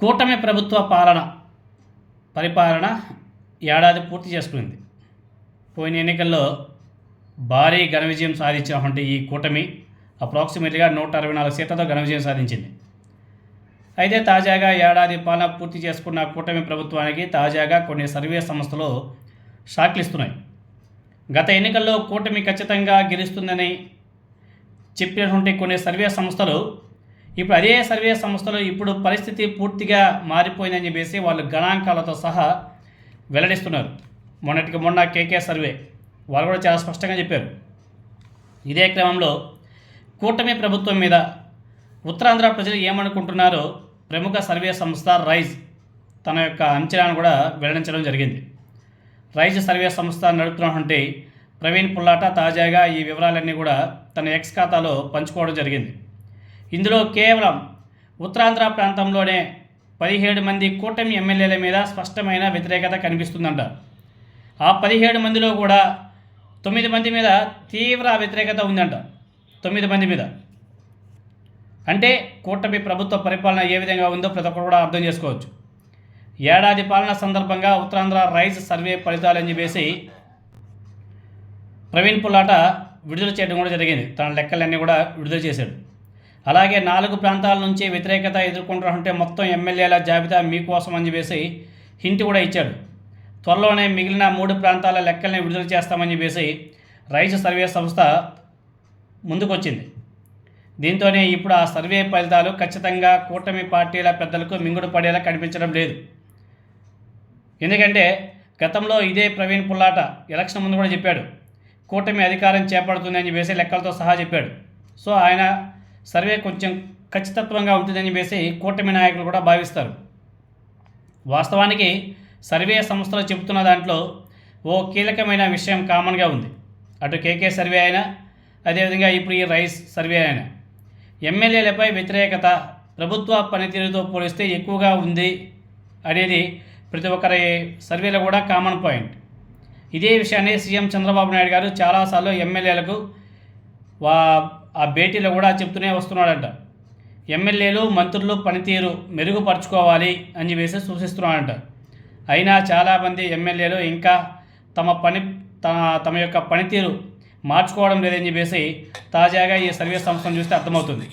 కూటమి ప్రభుత్వ పాలన పరిపాలన ఏడాది పూర్తి చేసుకుంది. పోయిన ఎన్నికల్లో భారీ ఘన విజయం సాధించినటువంటి ఈ కూటమి అప్రాక్సిమేట్గా నూట అరవై నాలుగు సీట్లతో ఘన విజయం సాధించింది. అయితే తాజాగా ఏడాది పాలన పూర్తి చేసుకున్న కూటమి ప్రభుత్వానికి తాజాగా కొన్ని సర్వే సంస్థలు షాక్లు ఇస్తున్నాయి. గత ఎన్నికల్లో కూటమి ఖచ్చితంగా గెలుస్తుందని చెప్పినటువంటి కొన్ని సర్వే సంస్థలు ఇప్పుడు అదే సర్వే సంస్థలు ఇప్పుడు పరిస్థితి పూర్తిగా మారిపోయిందని చెప్పేసి వాళ్ళు గణాంకాలతో సహా వెల్లడిస్తున్నారు. మొన్నటికి మొన్న కేకే సర్వే వాళ్ళు కూడా చాలా స్పష్టంగా చెప్పారు. ఇదే క్రమంలో కూటమి ప్రభుత్వం మీద ఉత్తరాంధ్ర ప్రజలు ఏమనుకుంటున్నారో ప్రముఖ సర్వే సంస్థ రైజ్ తన యొక్క అంచనాను కూడా వెల్లడించడం జరిగింది. రైజ్ సర్వే సంస్థ నడుపుతున్నటువంటి ప్రవీణ్ పుల్లాట తాజాగా ఈ వివరాలన్నీ కూడా తన ఎక్స్ ఖాతాలో పంచుకోవడం జరిగింది. ఇందులో కేవలం ఉత్తరాంధ్ర ప్రాంతంలోనే పదిహేడు మంది కూటమి ఎమ్మెల్యేల మీద స్పష్టమైన వ్యతిరేకత కనిపిస్తుందంట. ఆ పదిహేడు మందిలో కూడా తొమ్మిది మంది మీద తీవ్ర వ్యతిరేకత ఉందంట. తొమ్మిది మంది మీద. అంటే కూటమి ప్రభుత్వ పరిపాలన ఏ విధంగా ఉందో ప్రతి ఒక్కరు కూడా అర్థం చేసుకోవచ్చు. ఏడాది పాలన సందర్భంగా ఉత్తరాంధ్ర రైస్ సర్వే ఫలితాలని చెప్పేసి ప్రవీణ్ పులాట విడుదల చేయడం కూడా జరిగింది. తన లెక్కలన్నీ కూడా విడుదల చేశాడు. అలాగే నాలుగు ప్రాంతాల నుంచి వ్యతిరేకత ఎదుర్కొంటున్నట్టే మొత్తం ఎమ్మెల్యేల జాబితా మీకోసం అని చెప్పేసి హింట్ కూడా ఇచ్చాడు. త్వరలోనే మిగిలిన మూడు ప్రాంతాల లెక్కల్ని విడుదల చేస్తామని చెప్పేసి రైస్ సర్వే సంస్థ ముందుకొచ్చింది. దీంతోనే ఇప్పుడు ఆ సర్వే ఫలితాలు ఖచ్చితంగా కూటమి పార్టీల పెద్దలకు మింగుడు పడేలా కనిపించడం లేదు. ఎందుకంటే గతంలో ఇదే ప్రవీణ్ పుల్లాట ఎలక్షన్ ముందు కూడా చెప్పాడు. కూటమి అధికారం చేపడుతుంది అని చెప్పేసి లెక్కలతో సహా చెప్పాడు. సో ఆయన సర్వే కొంచెం ఖచ్చితత్వంగా ఉంటుందని చెప్పేసి కూటమి నాయకులు కూడా భావిస్తారు. వాస్తవానికి సర్వే సంస్థలు చెబుతున్న దాంట్లో ఓ కీలకమైన విషయం కామన్గా ఉంది. అటు కేకే సర్వే అయినా అదేవిధంగా ఇప్పుడు ఈ రైస్ సర్వే అయినా. ఎమ్మెల్యేలపై వ్యతిరేకత ప్రభుత్వ పనితీరుతో పోలిస్తే ఎక్కువగా ఉంది అనేది ప్రతి ఒక్కరి సర్వేలో కూడా కామన్ పాయింట్. ఇదే విషయాన్ని సీఎం చంద్రబాబు నాయుడు గారు చాలాసార్లు ఎమ్మెల్యేలకు వా ఆ భేటీలో కూడా చెప్తూనే వస్తున్నాడంట. ఎమ్మెల్యేలు మంత్రులు పనితీరు మెరుగుపరుచుకోవాలి అని చెప్పేసి సూచిస్తున్నాడంట. అయినా చాలామంది ఎమ్మెల్యేలు ఇంకా తమ పని తమ తమ యొక్క పనితీరు మార్చుకోవడం లేదని చెప్పేసి తాజాగా ఈ సర్వే సంస్థను చూస్తే అర్థమవుతుంది.